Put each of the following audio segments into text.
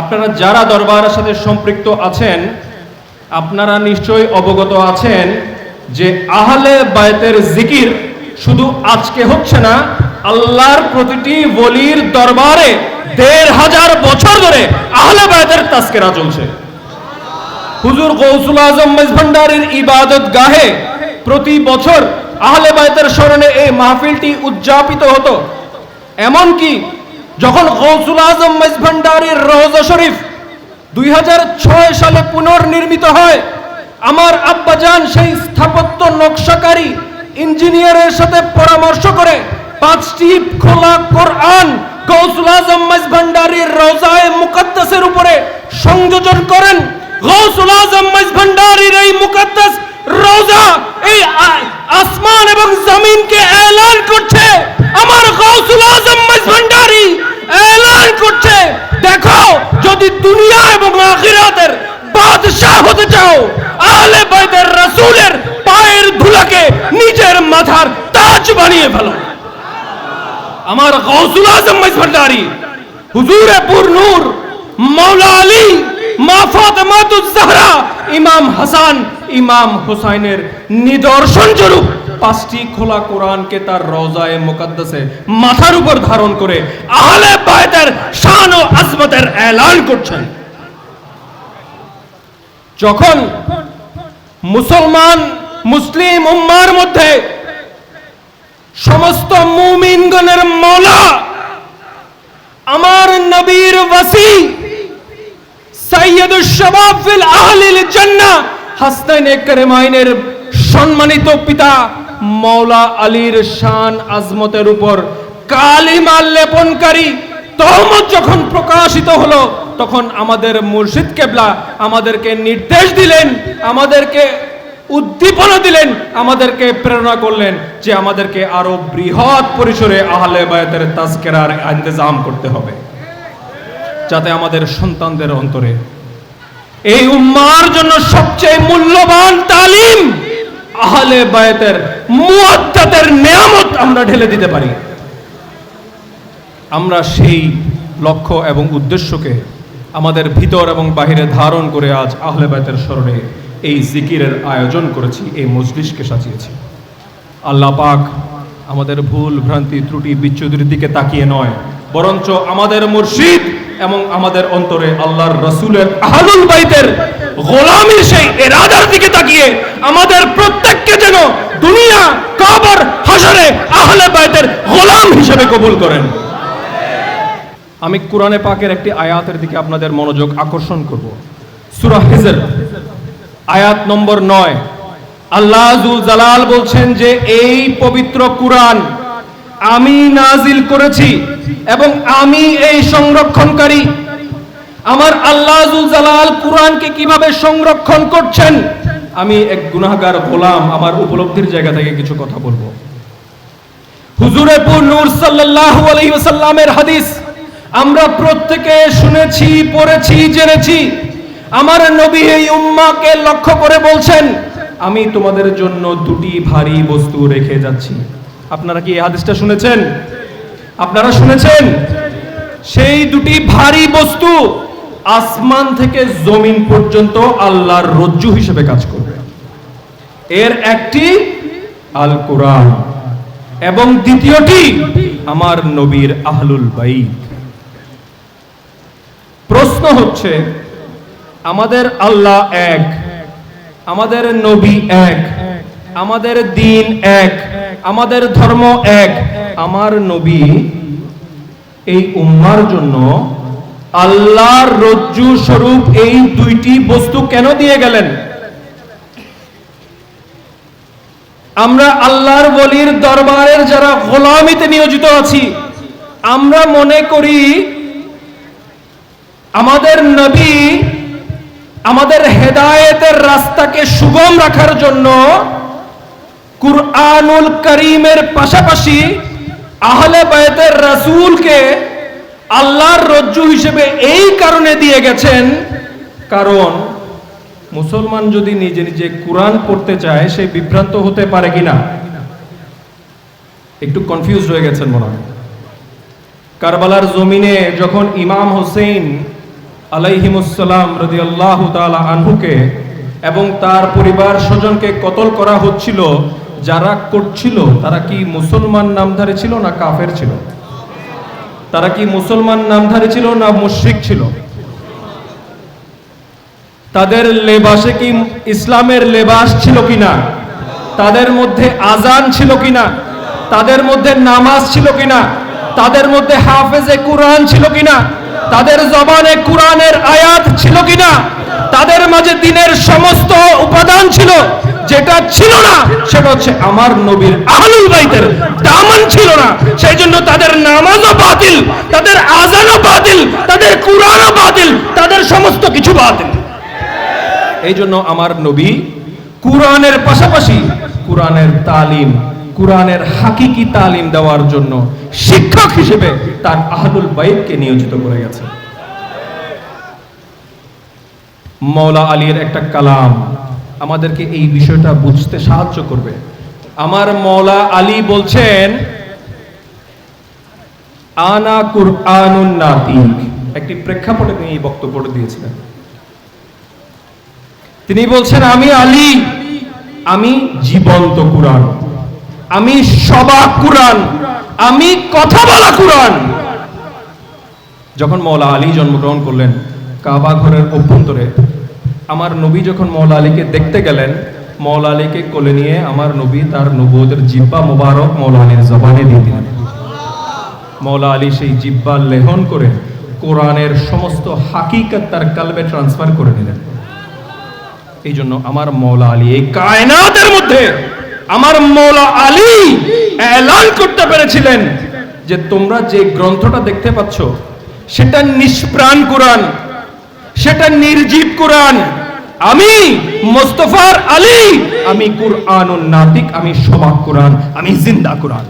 আপনারা যারা দরবারের সাথে সম্পৃক্ত আছেন, আপনারা নিশ্চয়ই অবগত আছেন যে আহলে বায়তের জিকির শুধু আজকে হচ্ছে না, আল্লাহর প্রতিটি বলির দরবারে দেড় হাজার বছর ধরে আহলে বায়তের তাস্কেরা চলছে। হুজুর গৌসুল আজম মেজভান্ডারির ইবাদত গাহে প্রতি বছর আহলে বায়তের স্মরণে এই মাহফিলটি উদযাপিত হতো। এমনকি যখন গৌসুল আজম মেজভান্ডারির রওজা শরীফ দুই সালে পুনর্নির্মিত হয়, আমার আব্বাজান সেই স্থাপত্য নকশাকারী ইঞ্জিনিয়ারের সাথে পরামর্শ করে পাঁচটি খোলা কোরআন গৌসুল আজম মেজভান্ডারির রওজায়ে মুকদ্দাসের উপরে সংযোজন করেন। গৌসুল আজম মেজভান্ডারির এই মুকদ্দাস রোজা এই আসমান এবং জমিনকে এলান করছে। আমার গৌসুল আজম মেজভান্ডারি এলান করছে দেখো যদি দুনিয়া এবং আখিরাতের বাদশাহ হতে চাও, আহলে বাইতের রাসূলের পায়ের ধুলাকে নিজের মাথার তাজ বানিয়ে ফেলো। আমার গৌসুল আজম মেজভান্ডারি হুজুরে পুর নূর, মাওলা আলী, মা ফাতেমাতুজ জাহরা ইমাম হাসান, ইমাম হুসাইনের নিদর্শন স্বরূপ পাঁচটি খোলা কোরআনকে তার রওজায়ে মুকদ্দাসে মাথার উপর ধারণ করে আহলে বায়তের শান ও আজমতের এলান করছেন। যখন মুসলমান, মুসলিম উম্মার মধ্যে সমস্ত মুমিনগণের মৌলা আমার নবীর ওয়াসি সাইয়্যিদুশ শাবাব ফিল আহলিল জান্নাহ হাসনাইন কারিমাইনের সম্মানিত পিতা মাওলা আলীর শান আজমতের উপর কালিমা লেপনকারী তহমত যখন প্রকাশিত হলো, তখন আমাদের মুর্শিদ কেবলা আমাদেরকে নির্দেশ দিলেন, আমাদেরকে উদ্দীপনা দিলেন, আমাদেরকে প্রেরণা করলেন যে আমাদেরকে আরও বৃহৎ পরিসরে আহলে বায়াতের তাজকেরার ইন্তজাম করতে হবে, যাতে আমাদের সন্তানদের অন্তরে এই উম্মার জন্য সবচেয়ে মূল্যবান তালিম আহলে বায়াতের মুআদ্দাতের নিয়ামত আমরা ঢেলে দিতে পারি। আমরা সেই লক্ষ্য এবং উদ্দেশ্যকে আমাদের ভিতর এবং বাহিরে ধারণ করে আজ আহলে বায়তের স্মরণে এই জিকিরের আয়োজন করেছি, এই মজলিসকে সাজিয়েছি। আল্লাহ পাক আমাদের ভুল, ভ্রান্তি, ত্রুটি, বিচ্যুতির দিকে তাকিয়ে নয়, বরঞ্চ আমাদের মুর্শিদ এবং আমাদের অন্তরে আল্লাহর রসুলের আহলুল বাইতের গোলামীর সেই এরাদার দিকে তাকিয়ে আমাদের প্রত্যেককে যেন দুনিয়া কাবার হাসরে আহলে বাইতের গোলাম হিসেবে কবুল করেন। আমি কোরআনে পাকের একটি আয়াতের দিকে আপনাদের মনোযোগ আকর্ষণ করব। সূরা হিজর, আয়াত নম্বর নয়। আল্লাহ জালাল বলছেন যে, এই পবিত্র কুরআন আমি নাজিল করেছি এবং আমি এই সংরক্ষণকারী। আমার আল্লাহ জুল জালাল কুরআনকে কীভাবে সংরক্ষণ করছেন? আমি এক গুনাহগার গোলাম, আমার উপলব্ধির জায়গা থেকে কিছু কথা বলব। হুজুরেপুর নূর সাল্লাল্লাহু আলাইহি ওয়াসাল্লামের হাদিস আমরা প্রত্যেকে শুনেছি, পড়েছি, জেনেছি। আমার নবী এই উম্মাকে লক্ষ্য করে বলছেন, আমি তোমাদের জন্য দুটি ভারী বস্তু রেখে যাচ্ছি। আপনারা কি এই হাদিসটা শুনেছেন? আপনারা শুনেছেন? সেই দুটি ভারী বস্তু আসমান থেকে জমিন পর্যন্ত আল্লাহর রজ্জু হিসেবে কাজ করবে। এর একটি আল কোরআন এবং দ্বিতীয়টি আমার নবীর আহলুল বাইত। প্রশ্ন হচ্ছে, আমাদের আল্লাহ এক, আমাদের নবী এক, আমাদের দিন এক, আমাদের ধর্ম এক, আমার নবী এই উম্মার জন্য আল্লাহর রজ্জু স্বরূপ এই দুইটি বস্তু কেন দিয়ে গেলেন? আমরা আল্লাহর বলির দরবারের যারা গোলামিতে নিয়োজিত আছি, আমরা মনে করি আমাদের নবী, আমাদের হেদায়েতের রাস্তাকে সুগম রাখার জন্য কুরআনুল করিমের পাশাপাশি আহলে বায়তের রাসূলকে আল্লাহর রজ্জু হিসেবে এই কারণে দিয়ে গেছেন, কারণ মুসলমান যদি নিজে নিজে কোরআন পড়তে চায়, সে বিভ্রান্ত হতে পারে কিনা? একটু কনফিউজ হয়ে গেছেন মনে হয়। কারবালার জমিনে যখন ইমাম হোসেন আলাইহিমুসালাম রদিয়াল্লাহ তাআলা আনহুকে এবং তার পরিবার স্বজনকে কতল করা হচ্ছিল, যারা করছিল, তারা কি মুসলমান নামধারী ছিল না কাফের ছিল? তারা কি মুসলমান নামধারী ছিল না মুশরিক ছিল? তাদের লেবাসে কি ইসলামের লেবাস ছিল কিনা? তাদের মধ্যে আজান ছিল কিনা? তাদের মধ্যে নামাজ ছিল কিনা? তাদের মধ্যে হাফেজে কোরআন ছিল কিনা? তাদের জবানে কোরআনের আয়াত ছিল কিনা? তাদের মাঝে দিনের সমস্ত উপাদান ছিল, যেটা ছিল না, সেটা হচ্ছে আমার নবীর আহলুল বাইতের দামান ছিল না। সেই জন্য তাদের নামাজও বাতিল, তাদের আজানও বাতিল, তাদের কোরআনও বাতিল, তাদের সমস্ত কিছু বাতিল। এই জন্য আমার নবী কোরআনের পাশাপাশি কোরআনের তালিম কোরআনের হাকিকি তালিম দেওয়ার জন্য শিক্ষক হিসেবে তার আহলুল বাইতকে নিয়োজিত করে গেছে। মৌলা আলীর একটা কালাম আমাদেরকে এই বিষয়টা বুঝতে সাহায্য করবে। আমার মৌলা আলী বলছেন, আনা কুরআনুন নাতিক। একটি প্রেক্ষাপটে তিনি এই বক্তব্যটা দিয়েছিলেন। তিনি বলছেন, আমি আলী, আমি জীবন্ত কোরআন। আমি সবা কোরআন, আমি কথা বলা কোরআন। যখন মৌলা আলী জন্মগ্রহণ করলেন কাবা ঘরের অভ্যন্তরে, আমার নবী যখন মৌলা আলীকে দেখতে গেলেন মৌলা আলীকে কোলে নিয়ে আমার নবী তার নবুয়তের জিব্বা মোবারক মৌলা আলীর জবানে দিয়ে দিলেন। মৌলা আলী সেই জিব্বা লেহন করে কোরআনের সমস্ত হাকিকত তার কালবে ট্রান্সফার করে নিলেন। এই জন্য আমার মৌলা আলী এই কায়নাতের মধ্যে আমার মৌলা আলী এলান করতে পেরেছিলেন যে তোমরা যে গ্রন্থটা দেখতে পাচ্ছ, সেটা নিষ্প্রাণ কোরআন, সেটা নির্জীব কোরআন। আমি মোস্তফার আলী, আমি কুরআন নাতিক, আমি সবাক কোরআন, আমি জিন্দা কোরআন।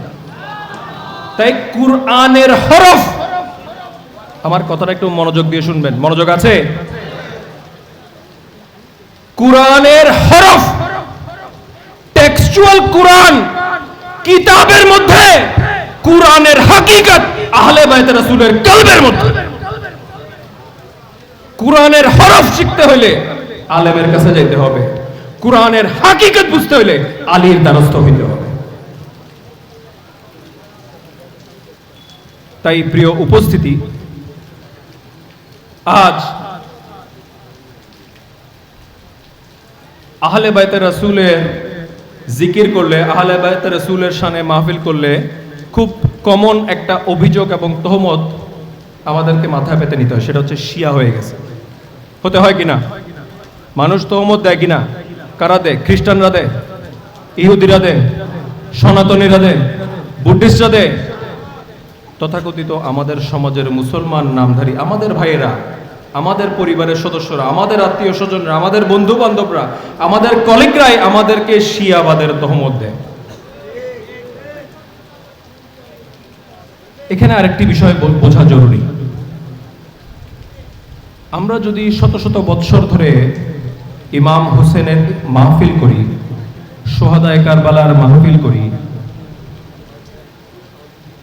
তাই কুরআনের হরফ, আমার কথাটা একটু মনোযোগ দিয়ে শুনবেন। মনোযোগ আছে? কোরআনের হরফ টেক্সচুয়াল কোরআন কিতাবের মধ্যে কোরআনের হাকিকত, আহলে বাইত রাসূলের কলবের মধ্যে। কোরআনের হরফ শিখতে হলে আলেমের কাছে যেতে হবে। কোরআনের হাকিকত বুঝতে হলে আলীর দ্বারস্থ হইতে হবে। তাই প্রিয় উপস্থিতি, আজ আহলে বাইতে রসুলের জিকির করলে, আহলে বাইতে রসুলের শানে মাহফিল করলে খুব কমন একটা অভিযোগ এবং তহমত আমাদেরকে মাথায় পেতে নিতে হয়, সেটা হচ্ছে শিয়া হয়ে গেছে। হতে হয় কিনা? মানুষ তহমত দেয় কিনা? কারা দেয়? খ্রিস্টানরা দেয়? ইহুদিরা দেয়? সনাতনীরা দেয়? বুদ্ধিস্টরা দেয়? তথাকথিত আমাদের সমাজের মুসলমান নামধারী আমাদের ভাইয়েরা আমাদের পরিবারের সদস্যরা, আমাদের আত্মীয় স্বজনরা, আমাদের বন্ধু বান্ধবরা আমাদের কলিগরাই আমাদেরকে শিয়াবাদের তহমত দেয়। এখানে আরেকটি বিষয় বোঝা জরুরি। আমরা যদি শত শত বৎসর ধরে ইমাম হোসেনের মাহফিল করি, সোহাদায় কারবালার মাহফিল করি,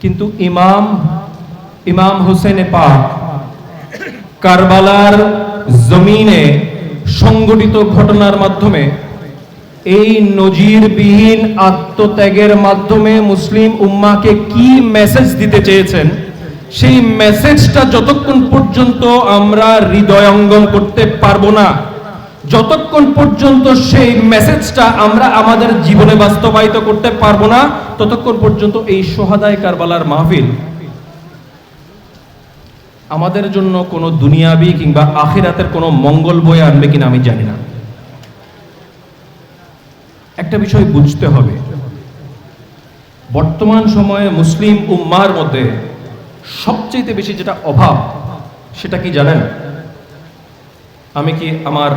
কিন্তু ইমাম ইমাম হোসেনে পাক কারবালার জমিনে সংগঠিত ঘটনার মাধ্যমে এই নজিরবিহীন আত্মত্যাগের মাধ্যমে মুসলিম উম্মাকে কি মেসেজ দিতে চেয়েছেন? সেই মেসেজটা যতক্ষণ পর্যন্ত আমরা হৃদয়ঙ্গম করতে পারব না, যতক্ষণ পর্যন্ত সেই মেসেজটা আমরা আমাদের জীবনে বাস্তবায়িত করতে পারব না, ততক্ষণ পর্যন্ত এই সোহাদায় কারবালার মাহফিল আমাদের জন্য কোনো দুনিয়াবি কিংবা আখিরাতের কোনো মঙ্গল বয়ে আনবে কিনা আমি জানি না। একটা বিষয় বুঝতে হবে। বর্তমান সময়ে মুসলিম উম্মার মধ্যে সবচেয়ে বেশি যেটা অভাব, সেটা কি জানেন? আমি কি আমার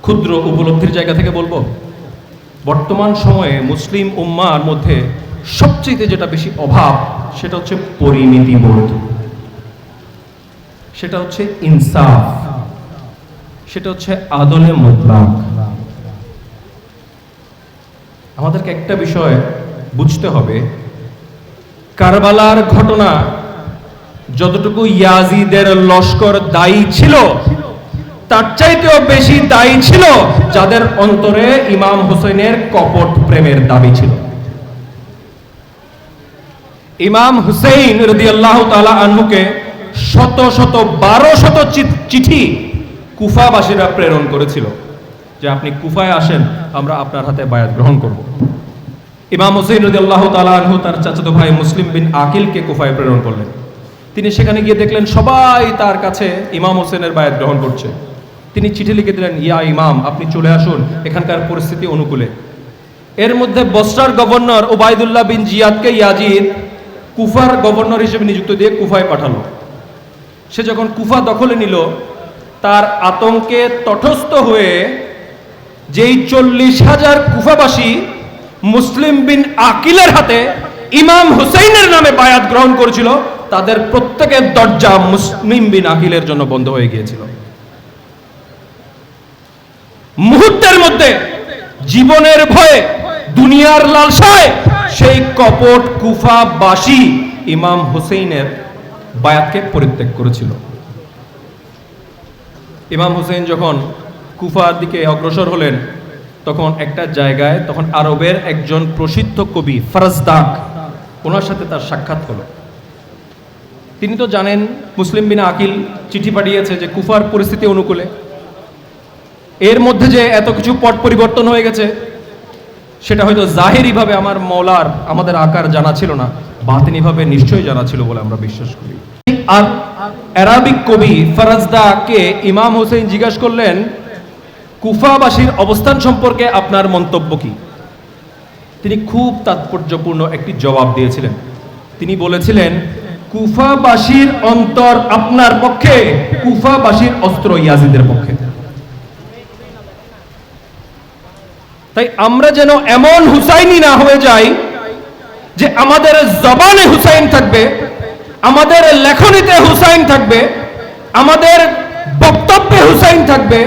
ক্ষুদ্র উপলব্ধির জায়গা থেকে বলব? বর্তমান সময়ে মুসলিম উম্মার মধ্যে সবচেয়ে যেটা বেশি অভাব, সেটা হচ্ছে পরিমিতি বোধ সেটা হচ্ছে ইনসাফ। সেটা হচ্ছে আদলে মুতলাক। আমাদেরকে একটা বিষয় বুঝতে হবে। কারবালার ঘটনা যতটুকু ইয়াজিদের লস্কর দায়ী ছিল, তার চাইতেও বেশি দায়ী ছিল যাদের অন্তরে ইমাম হোসেনের কপট প্রেমের দাবি ছিল। ইমাম হুসেইন রদি আল্লাহ তালা আনহুকে শত শত, বারো শত চিঠি কুফাবাসীরা প্রেরণ করেছিল যে আপনি কুফায় আসেন, আমরা আপনার হাতে বায়াত গ্রহণ করব। ইমাম হুসেইন রদি আল্লাহ তালা আনহু তার চাচাতো ভাই মুসলিম বিন আকিলকে কুফায় প্রেরণ করলেন। তিনি সেখানে গিয়ে দেখলেন, সবাই তার কাছে ইমাম হোসেনের বায়াত গ্রহণ করছে। তিনি চিঠি লিখে দিলেন, ইয়া ইমাম, আপনি চলে আসুন, এখানকার পরিস্থিতি অনুকূলে। এর মধ্যে বস্রার গভর্নর ওবায়দুল্লাহ বিন জিয়াদকে ইয়াজিদ কুফার গভর্নর হিসেবে নিযুক্ত দিয়ে কুফায় পাঠালো। সে যখন কুফা দখলে নিল, তার আতঙ্কে তটস্থ হয়ে যেই চল্লিশ হাজার কুফাবাসী মুসলিম বিন আকিলের হাতে ইমাম হুসেইনের নামে বায়াত গ্রহণ করেছিল, তাদের প্রত্যেকের দরজা মুসলিম বিন আকিলের জন্য বন্ধ হয়ে গিয়েছিল। মুহূর্তের মধ্যে জীবনের ভয়ে, দুনিয়ার লালসায় সেই কপট কুফাবাসী ইমাম হুসেইনের বায়াতকে পরিত্যাগ করেছিল। ইমাম হুসেইন যখন কুফার দিকে অগ্রসর হলেন, তখন একটা জায়গায় তখন আরবের একজন প্রসিদ্ধ কবি ফরাজদাক, ওনার সাথে তার সাক্ষাৎ হলো। তিনি তো জানেন, মুসলিম বিনা আকিল চিঠি পাঠিয়েছে যে কুফার পরিস্থিতি অনুকূলে। এর মধ্যে যে এত কিছু পট পরিবর্তন হয়ে গেছে সেটা হয়তো জাহেরিভাবে আমার মৌলার, আমাদের আকার জানা ছিল না, বাতিনিভাবে নিশ্চয়ই জানা ছিল বলে আমরা বিশ্বাস করি। আর অ্যারাবিক কবি ফরাজদাকে ইমাম হোসেন জিজ্ঞাসা করলেন, কুফাবাসীর অবস্থান সম্পর্কে আপনার মন্তব্য কি? তিনি খুব তাৎপর্যপূর্ণ একটি জবাব দিয়েছিলেন। তিনি বলেছিলেন, কুফাবাসীর অন্তর আপনার পক্ষে, কুফাবাসীর অস্ত্র ইয়াজিদের পক্ষে। তাই আমরা যেন এমন হুসাইনি না হয়ে যাই যে আমাদের জবানে হুসাইন থাকবে, আমাদের লেখনীতে হুসাইন থাকবে, আমাদের বক্তব্যে হুসাইন থাকবে,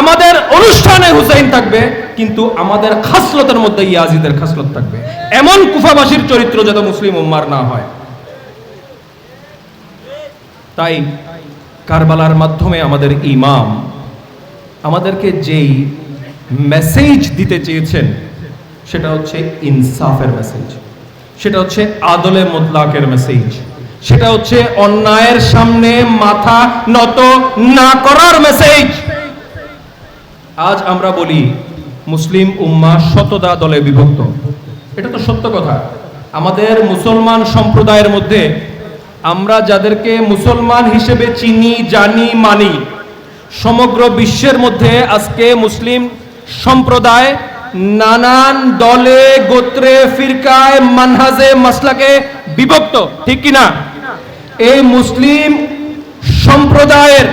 আমাদের অনুষ্ঠানে হুসাইন থাকবে, কিন্তু আমাদের খাসলতের মধ্যে ইয়াজিদের খাসলত থাকবে। এমন কুফাবাসীর চরিত্র যাতে মুসলিম উম্মার না হয়। তাই কারবালার মাধ্যমে আমাদের ইমাম, আমাদেরকে যেই মেসেজ দিতে চেয়েছেন, সেটা হচ্ছে ইনসাফের মেসেজ। সেটা হচ্ছে আদলে মোতলাকের মেসেজ। সেটা হচ্ছে অন্যায়ের সামনে মাথা নত না করার মেসেজ। আজ আমরা বলি, মুসলিম উম্মা শতদা দলে বিভক্ত। এটা তো সত্য কথা। আমাদের মুসলমান সম্প্রদায়ের মধ্যে আমরা যাদেরকে মুসলমান হিসেবে চিনি, জানি, মানি, সমগ্র বিশ্বের মধ্যে আজকে মুসলিম সম্প্রদায় নানান দলে, গোত্রে, ফিরকায়, মানহাজে, মাসলাকে বিভক্ত, ঠিক কিনা? এই মুসলিম সম্প্রদায়ের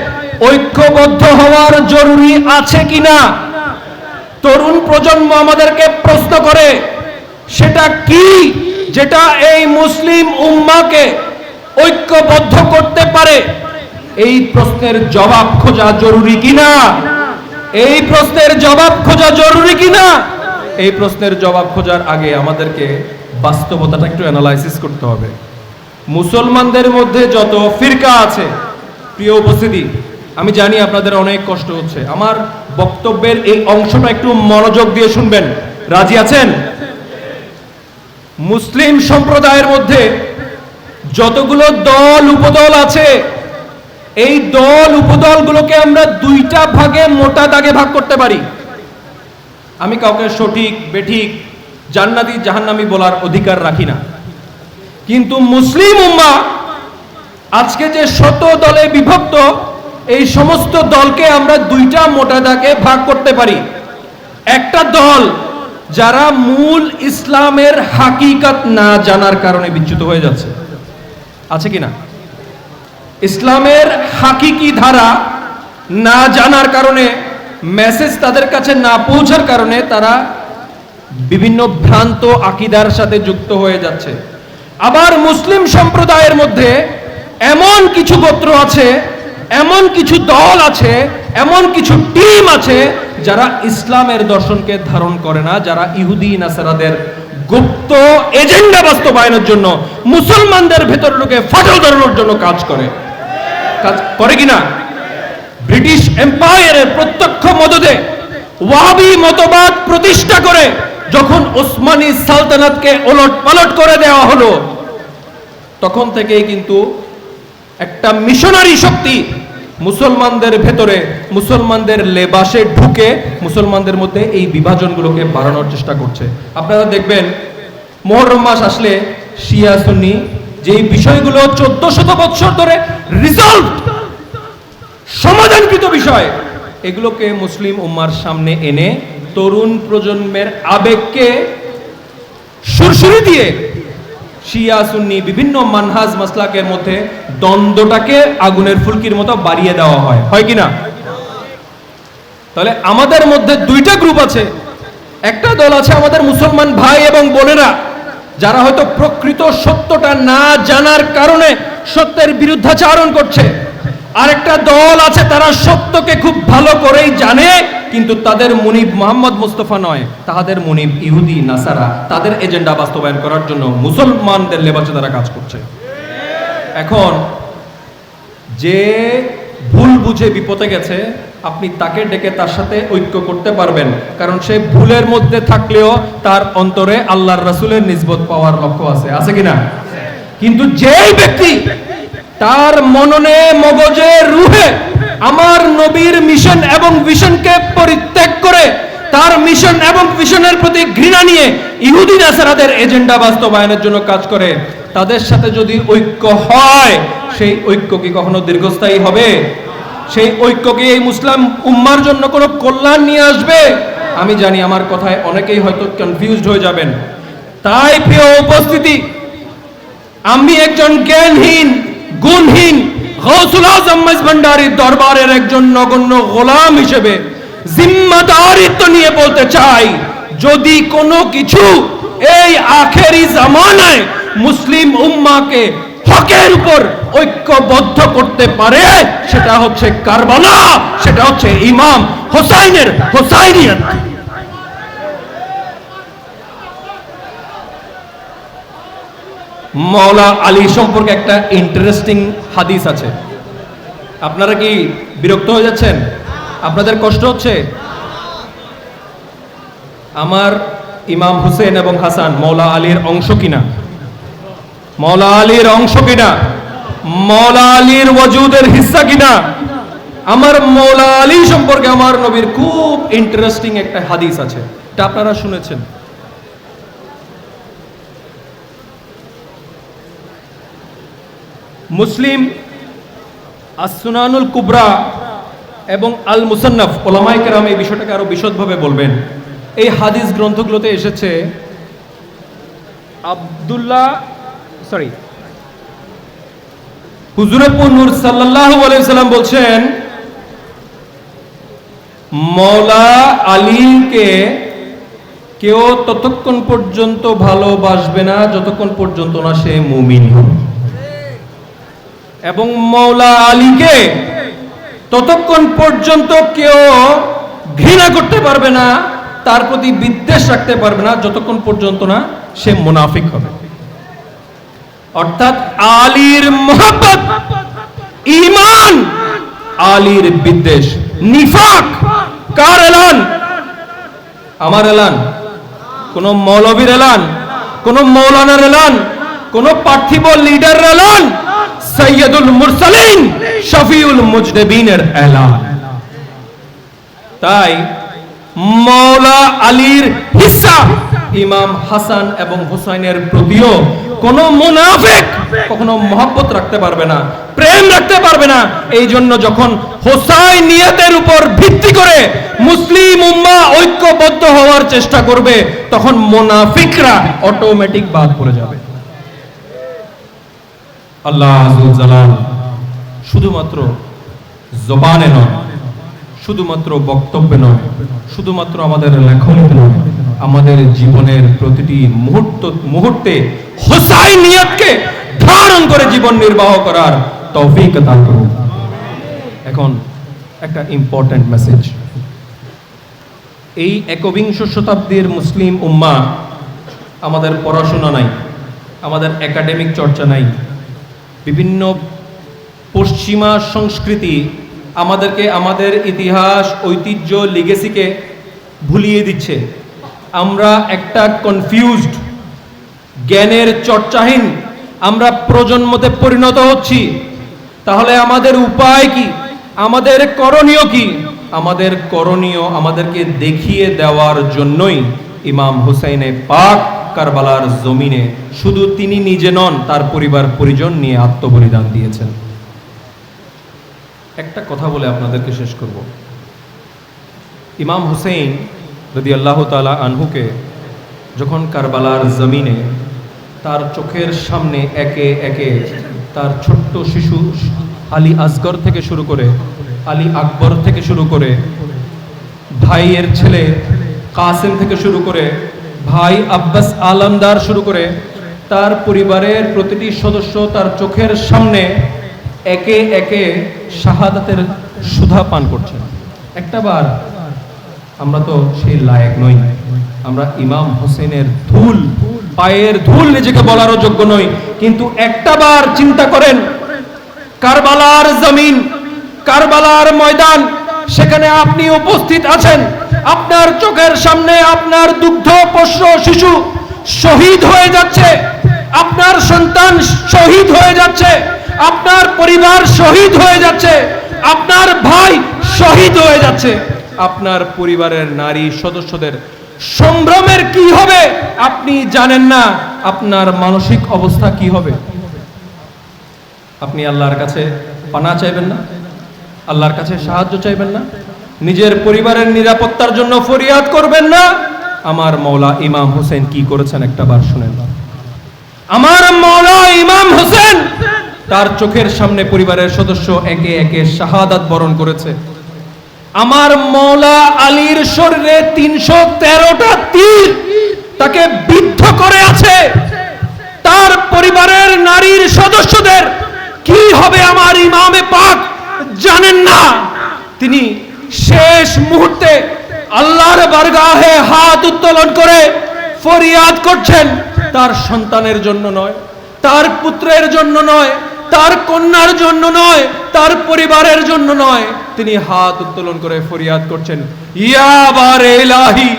ঐক্যবদ্ধ হওয়ার জরুরি আছে কিনা? তরুণ প্রজন্ম আমাদেরকে প্রশ্ন করে, সেটা কি যেটা এই মুসলিম উম্মাকে ঐক্যবদ্ধ করতে পারে? এই প্রশ্নের জবাব খোঁজা জরুরি কিনা? এই প্রশ্নের জবাব খোঁজা জরুরি কিনা? এই প্রশ্নের জবাব খোঁজার আগে আমাদেরকে বাস্তবতাটা একটু অ্যানালাইসিস করতে হবে। মুসলমানদের মধ্যে যত ফিরকা আছে, প্রিয় উপস্থিতি, আমি জানি আপনাদের অনেক কষ্ট হচ্ছে। আমার বক্তব্যের এই অংশটা একটু মনোযোগ দিয়ে শুনবেন। রাজি আছেন? মুসলিম সম্প্রদায়ের মধ্যে যতগুলো দল, উপদল আছে এই দল উপদলগুলোকে আমরা দুইটা ভাগে মোটা দাগে ভাগ করতে পারি। আমি কাউকে সঠিক, বেঠিক, জান্নাতি, জাহান্নামি বলার অধিকার রাখি না। কিন্তু মুসলিম উম্মা আজকে যে শত দলে বিভক্ত, এই সমস্ত দলকে আমরা দুইটা মোটা দাগে ভাগ করতে পারি। একটা দল যারা মূল ইসলামের হাকিকত না জানার কারণে বিচ্যুত হয়ে যাচ্ছে। আছে কি না? ইসলামের হাকিকি ধারা না জানার কারণে মেসেজ তাদের কাছে না পৌঁছার কারণে তারা বিভিন্ন ভ্রান্ত আকিদার সাথে যুক্ত হয়ে যাচ্ছে। আবার মুসলিম সম্প্রদায়ের মধ্যে এমন কিছু গোত্র আছে, এমন কিছু দল আছে, এমন কিছু টিম আছে যারা ইসলামের দর্শনকে ধারণ করে না, যারা ইহুদি, নাসারাদের গুপ্ত এজেন্ডা বাস্তবায়নের জন্য, মুসলমানদের ভেতর ঢুকে ফাটল ধরানোর জন্য কাজ করে। কাজ করে কিনা? ব্রিটিশ এম্পায়ারের প্রত্যক্ষ মদদে ওয়াবি মতবাদ প্রতিষ্ঠা করে যখন ওসমানী সালতানাতকে ওলট পালট করে দেওয়া হলো, তখন থেকেই কিন্তু একটা মিশনারি শক্তি মুসলমানদের ভেতরে, মুসলমানদের লেবাসে ঢুকে মুসলমানদের মধ্যে এই বিভাজনগুলোকে বাড়ানোর চেষ্টা করছে। আপনারা দেখবেন, মোহরম মাস আসলে শিয়া সুন্নি যেই বিষয়গুলো চোদ্দ শত বৎসর ধরে রিজলভ সমাধানকৃত বিষয়, এগুলোকে মুসলিম উম্মার সামনে এনে তরুণ প্রজন্মের আবেগকে সুরসুরি দিয়ে শিয়া, সুন্নি, বিভিন্ন মানহাজ মাসলাকের মধ্যে দ্বন্দ্বটাকে আগুনের ফুলকির মতো বাড়িয়ে দেওয়া হয়। হয় কি না? তাহলে আমাদের মধ্যে দুইটা গ্রুপ আছে। একটা দল আছে আমাদের মুসলমান ভাই এবং বোনেরা। যারা হয়তো প্রকৃত সত্যটা না জানার কারণে সত্যের বিরুদ্ধাচারণ করছে। আরেকটা দল আছে, তারা সত্যকে খুব ভালো করেই জানে, কিন্তু তাদের মুনিব মোহাম্মদ মুস্তফা নয়। তাদের মুনিব ইহুদি, নাসারা, তাদের এজেন্ডা বাস্তবায়ন করার জন্য মুসলমানদের লেবাচে তারা কাজ করছে। এখন যে ভুল বুঝে বিপদে গেছে, আপনি তাকে ডেকে তার সাথে ঐক্য করতে পারবেন। কারণ সে ভুলের মধ্যে থাকলেও তার অন্তরে আল্লাহর রাসূলের নিসবত পাওয়ার লক্ষ্য আছে। আছে কিনা? কিন্তু যেই ব্যক্তি তার মননে, মগজে, রুহে আমার নবীর মিশন এবং ভিশনকে পরিত্যাগ করে, তার মিশন এবং ভিশনের প্রতি ঘৃণা নিয়ে ইহুদি নাসারাদের এজেন্ডা বাস্তবায়নের জন্য কাজ করে তাদের সাথে যদি ঐক্য হয়, সেই ঐক্য কি কখনো দীর্ঘস্থায়ী হবে? সেই ঐক্য কি এই মুসলিম উম্মার জন্য কোনো কল্যাণ নিয়ে আসবে? আমি জানি আমার কথায় অনেকেই হয়তো কনফিউজড হয়ে যাবেন। তাই প্রিয় উপস্থিতি, আমি একজন জ্ঞানহীন, গুণহীন, গৌসুল আজম ভান্ডারীর দরবারের একজন নগণ্য গোলাম হিসেবে জিম্মাদারিত্ব নিয়ে বলতে চাই, যদি কোনো কিছু এই আখেরি জামানায় মুসলিম উম্মাকে হকের উপর ঐক্যবদ্ধ করতে পারে, সেটা হচ্ছে কারবালা, সেটা হচ্ছে ইমাম হোসাইনের হোসাইনিয়ত। মৌলা আলী সম্পর্কে একটা ইন্টারেস্টিং হাদিস আছে। আপনারা কি বিরক্ত হয়ে যাচ্ছেন? আপনাদের কষ্ট হচ্ছে? আমার ইমাম হুসেন এবং হাসান মৌলা আলীর অংশ কিনা? মৌলা আলীর অংশ কিনা? মৌলা আলীর ওয়াজুদের হিস্সা কিনা? আমার মৌলা আলী সম্পর্কে আমার নবীর খুব ইন্টারেস্টিং একটা হাদিস আছে। এটা আপনারা শুনেছেন? মুসলিম আসুনানুল কুবরা এবং আল মুসান্নাফ ওলামাই কেরাম এই বিষয়টাকে আরও বিশদভাবে বলবেন। এই হাদিস গ্রন্থগুলোতে এসেছে, আব্দুল্লাহ সরি হুজুরপুর নূর সাল্লাল্লাহু আলাইহি সাল্লাম বলছেন মৌলা আলীকে কেউ ততক্ষণ পর্যন্ত ভালোবাসবে না, যতক্ষণ পর্যন্ত না সে মুমিন হবে এবং মৌলা আলীকে ততক্ষণ পর্যন্ত কেউ ঘৃণা করতে পারবে না, তার প্রতি বিদ্বেষ রাখতে পারবে না, যতক্ষণ পর্যন্ত না সে মুনাফিক হবে। অর্থাৎ আলীর মোহাব্বত ইমান আলীর বিদ্বেষ, নিফাক, কার এলান? আমার এলান? কোন মৌলবীর এলান? কোন মৌলানার এলান? কোন পার্থিব লিডার এলান? সৈয়দুল মুরসালিন, শফিউল মুজনবিনের এলান। তাই মৌলা আলীর হিস্সা ইমাম হাসান এবং হুসাইনের প্রতিও কোন মুনাফিক কখনো মহব্বত রাখতে পারবে না, প্রেম রাখতে পারবে না। এই জন্য যখন হোসাইন নিয়তের উপর ভিত্তি করে মুসলিম উম্মা ঐক্যবদ্ধ হওয়ার চেষ্টা করবে, তখন মুনাফিকরা অটোমেটিক বাদ পড়ে যাবে। আল্লাহ জালাল শুধুমাত্র জবানে নয়, শুধুমাত্র বক্তব্যে নয়, শুধুমাত্র আমাদের লেখনীতে নয় আমাদের জীবনের প্রতিটি মুহূর্ত, মুহূর্তে হোসাইন নিয়তকে ধারণ করে জীবন নির্বাহ করার তৌফিক দান করুন। এখন একটা ইম্পর্ট্যান্ট মেসেজ এই একবিংশ শতাব্দীর মুসলিম উম্মা, আমাদের পড়াশোনা নাই, আমাদের একাডেমিক চর্চা নাই, বিভিন্ন পশ্চিমা সংস্কৃতি আমাদেরকে আমাদের ইতিহাস, ঐতিহ্য লিগেসিকে ভুলিয়ে দিচ্ছে। আমরা একটা কনফিউজড জ্ঞানের চর্চাহীন, আমরা প্রজন্মতে পরিণত হচ্ছি। তাহলে আমাদের উপায় কি? আমাদের করণীয় কি? আমাদের করণীয় আমাদেরকে দেখিয়ে দেওয়ার জন্যই ইমাম হুসাইনে পাক কারবালার জমিনে শুধু তিনি নিজে নন, তার পরিবার পরিজন নিয়ে আত্মবলিদান দিয়েছেন। একটা কথা বলে আপনাদেরকে শেষ করব। ইমাম হুসেইন যদি আল্লাহ তালা আনহুকে, যখন কারবালার জমিনে তার চোখের সামনে একে একে তার ছোট্ট শিশু আলী আসগর থেকে শুরু করে, আলী আকবর থেকে শুরু করে, ভাইয়ের ছেলে কাসিম থেকে শুরু করে, ভাই আব্বাস আলমদার শুরু করে, তার পরিবারের প্রতিটি সদস্য তার চোখের সামনে একে একে শাহাদাতের সুধা পান করছেন। একটা বার আমরা তো সেই লায়ক নই। আমরা ইমাম হোসেনের ধুল, পায়ের ধুল নিজেকে বলারও যোগ্য নই। কিন্তু একটা বার চিন্তা করেন, কারবালার জমিন, কারবালার ময়দান, সেখানে আপনি উপস্থিত আছেন। আপনার চোখের সামনে আপনার দুগ্ধ পোষ্য শিশু শহীদ হয়ে যাচ্ছে। আপনার সন্তান শহীদ হয়ে যাচ্ছে। আপনার পরিবার শহীদ হয়ে যাচ্ছে। আপনার ভাই শহীদ হয়ে যাচ্ছে। আপনার পরিবারের নারী সদস্যদের সম্ভ্রমের কি হবে আপনি জানেন না, আপনার মানসিক অবস্থা কি হবে? আপনি আল্লাহর কাছে পানা চাইবেন না? আল্লাহর কাছে সাহায্য চাইবেন না? নিজের পরিবারের নিরাপত্তার জন্য ফরিয়াদ করবেন না? আমার মৌলা ইমাম হোসেন কি করেছেন একটা বার শুনেন। আমার মৌলা ইমাম হোসেন তার চোখের সামনে পরিবারের সদস্য একে একে শাহাদাত বরণ করেছে। আমার মৌলা আলীর শরীরে তিনশো তেরোটা তীর তাকে বিদ্ধ করে আছে। তার পরিবারের নারীর সদস্যদের কি হবে আমার ইমামে পাক জানেন না। তিনি শেষ মুহূর্তে আল্লাহর বারগাহে হাত উত্তোলন করে ফরিয়াদ করছেন। তার সন্তানের জন্য নয়, তার পুত্রের জন্য নয় তার কন্যার জন্য নয়, তার পরিবারের জন্য নয়। তিনি হাত উত্তোলন করে ফরিয়াদ করছেন। ইয়াবার এলাহি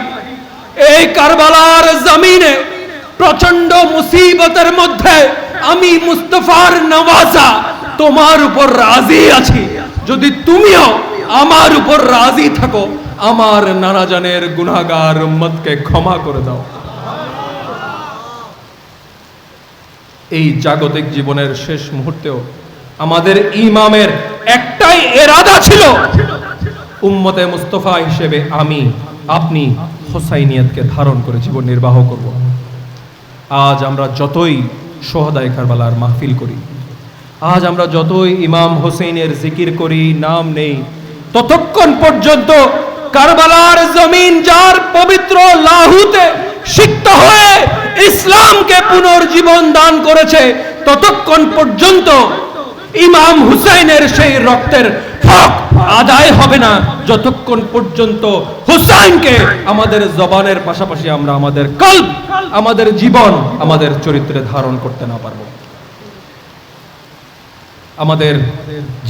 এই কারবালার জমিনে প্রচণ্ড মুসিবতের মধ্যে আমি মুস্তফার নওয়াজা, তোমার উপর রাজি আছি। যদি তুমিও আমার উপর রাজি থাকো, আমার নানা জানের গুনাহগার উম্মতকে ক্ষমা করে দাও। এই জাগতিক জীবনের শেষ মুহূর্তেও আমাদের ইমামের একটাই এরাদা ছিল, উম্মতে মুস্তফা হিসেবে আমি আপনি হোসাইনিয়তকে ধারণ করে জীবন নির্বাহ করব। আজ আমরা যতই সোহদায় কারবালার মাহফিল করি, আজ আমরা যতই ইমাম হোসেনের জিকির করি, নাম নেই, ততক্ষণ পর্যন্ত কারবালার জমিন যার পবিত্র লাহুতে সিক্ত হয়ে ইসলামকে পুনর্জীবন দান করেছে ততক্ষণ পর্যন্ত ইমাম হুসাইনের সেই রক্তের হক আদায় হবে না। যতক্ষণ পর্যন্ত হুসাইনকে আমাদের জবানের পাশাপাশি আমরা আমাদের কল্প আমাদের জীবন, আমাদের চরিত্রে ধারণ করতে না পারব। আমাদের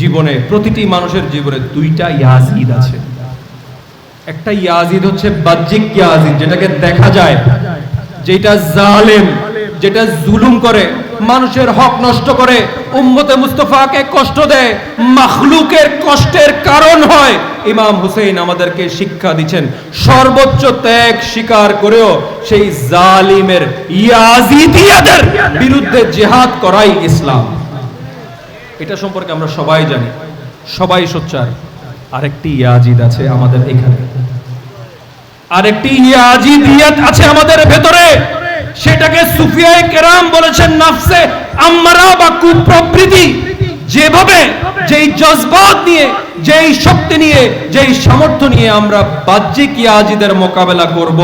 জীবনে, প্রতিটি মানুষের জীবনে দুইটা ইয়াজিদ আছে। একটা ইয়াজিদ হচ্ছে বাহ্যিক ইয়াজিদ, যেটাকে দেখা যায় যেটা জালেম, যেটা জুলুম করে, মানুষের হক নষ্ট করে, উম্মতে মুস্তফাকে কষ্ট দেয়, মাখলুকের কষ্টের কারণ হয়। ইমাম হুসেইন আমাদেরকে শিক্ষা দিচ্ছেন, সর্বোচ্চ ত্যাগ স্বীকার করেও সেই জালিমের ইয়াজিদিয়াদের বিরুদ্ধে জেহাদ করাই ইসলাম। এটা সম্পর্কে আমরা সবাই জানি, সবাই সোচ্চার। আরেকটি ইয়াজিদ আছে আমাদের এখানে। আরেকটি ইয়াজিদিয়াত আছে আমাদের ভেতরে। সেটাকে সুফিয়ায়ে কেরাম বলেছেন নাফসে আম্মারা বা কুপ্রবৃত্তি। যেভাবে যেই নিয়ে, যেই শক্তি নিয়ে, যেই সামর্থ্য নিয়ে আমরা বাহ্যিক ইয়াজিদের মোকাবেলা করব,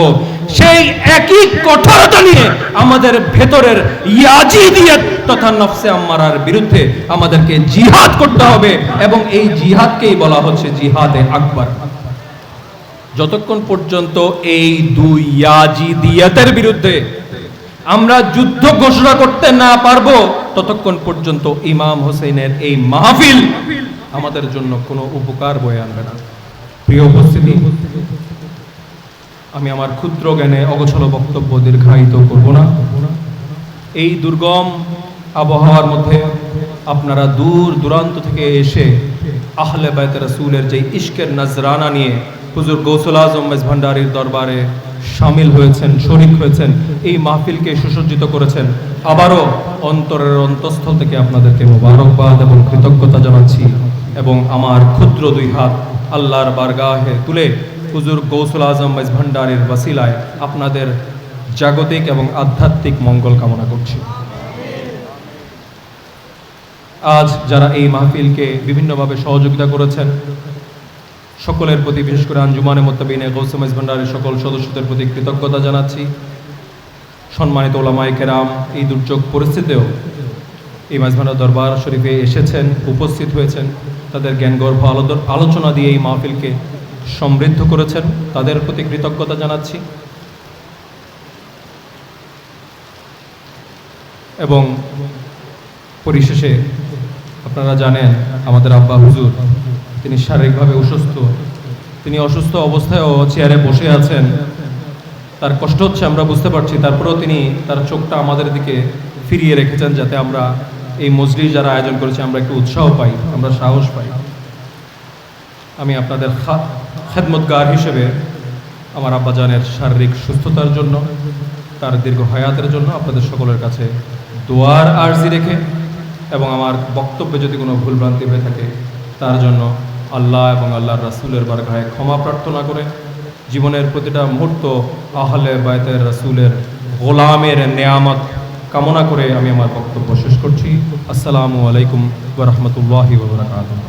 সেই একই কঠোরতা নিয়ে আমাদের ভেতরের ইয়াজিদিয়াত তথা নফসে আম্মারার বিরুদ্ধে আমাদেরকে জিহাদ করতে হবে এবং এই জিহাদকেই বলা হচ্ছে জিহাদে আকবর। যতক্ষণ পর্যন্ত এই দুই ইয়াজিদিয়াতের বিরুদ্ধে আমরা যুদ্ধ ঘোষণা করতে না পারব, ততক্ষণ পর্যন্ত ইমাম হোসেনের এই মাহফিল আমাদের জন্য কোনো উপকার বয়ে আনবে না। প্রিয় উপস্থিতি, আমি আমার ক্ষুদ্র জ্ঞানে অগোছল বক্তব্য দীর্ঘায়িত করব না। এই দুর্গম আবহাওয়ার মধ্যে আপনারা দূর দূরান্ত থেকে এসে আহলে বাইত রাসূলের যে ইশকের নজরানা নিয়ে হুজুর গৌসুল আজম মেজ ভান্ডারীর দরবারে শামিল হয়েছেন, শরিক হয়েছেন, এই মাহফিলকে সুসজ্জিত করেছেন। আবারও অন্তরের অন্তঃস্থল থেকে আপনাদেরকে মোবারকবাদ এবং কৃতজ্ঞতা জানাচ্ছি এবং আমার ক্ষুদ্র দুই হাত আল্লাহর বারগাহে তুলে হুজুর গৌসুল আজম মেজ ভান্ডারির ওয়াসিলায় আপনাদের জাগতিক এবং আধ্যাত্মিক মঙ্গল কামনা করছি। আজ যারা এই মাহফিলকে বিভিন্নভাবে সহযোগিতা করেছেন সকলের প্রতি, বিশেষ করে আঞ্জুমানে মোত্তাবিনে গৌসমেজ ভান্ডারের সকল সদস্যদের প্রতি কৃতজ্ঞতা জানাচ্ছি। সম্মানিত ওলামাই কেরাম, এই দুর্যোগ পরিস্থিতিতেও এই মাঝভান্ডার দরবার শরীফে এসেছেন, উপস্থিত হয়েছেন। তাদের জ্ঞানগর্ভ আলো- আলোচনা দিয়ে এই মাহফিলকে সমৃদ্ধ করেছেন। তাদের প্রতি কৃতজ্ঞতা জানাচ্ছি। এবং পরিশেষে আপনারা জানেন, আমাদের আব্বা হুজুর তিনি শারীরিকভাবে অসুস্থ। তিনি অসুস্থ অবস্থায়ও চেয়ারে বসে আছেন। তার কষ্ট হচ্ছে আমরা বুঝতে পারছি। তারপরেও তিনি তার চোখটা আমাদের দিকে ফিরিয়ে রেখেছেন যাতে আমরা এই মজলিস যারা আয়োজন করেছে, আমরা একটু উৎসাহ পাই, আমরা সাহস পাই। আমি আপনাদের খেদমতগার হিসেবে আমার আব্বাজানের শারীরিক সুস্থতার জন্য, তার দীর্ঘ হায়াতের জন্য আপনাদের সকলের কাছে দোয়ার আর্জি রেখে এবং আমার বক্তব্যে যদি কোনো ভুলভ্রান্তি হয়ে থাকে, তার জন্য আল্লাহ এবং আল্লাহর রাসুলের বারগাহে ক্ষমা প্রার্থনা করে। জীবনের প্রতিটা মুহূর্ত আহলে বায়তের রাসুলের গোলামের নেয়ামত কামনা করে আমি আমার বক্তব্য শেষ করছি। আসসালামু আলাইকুম ওয়া রাহমাতুল্লাহি ওয়া বারাকাতুহু।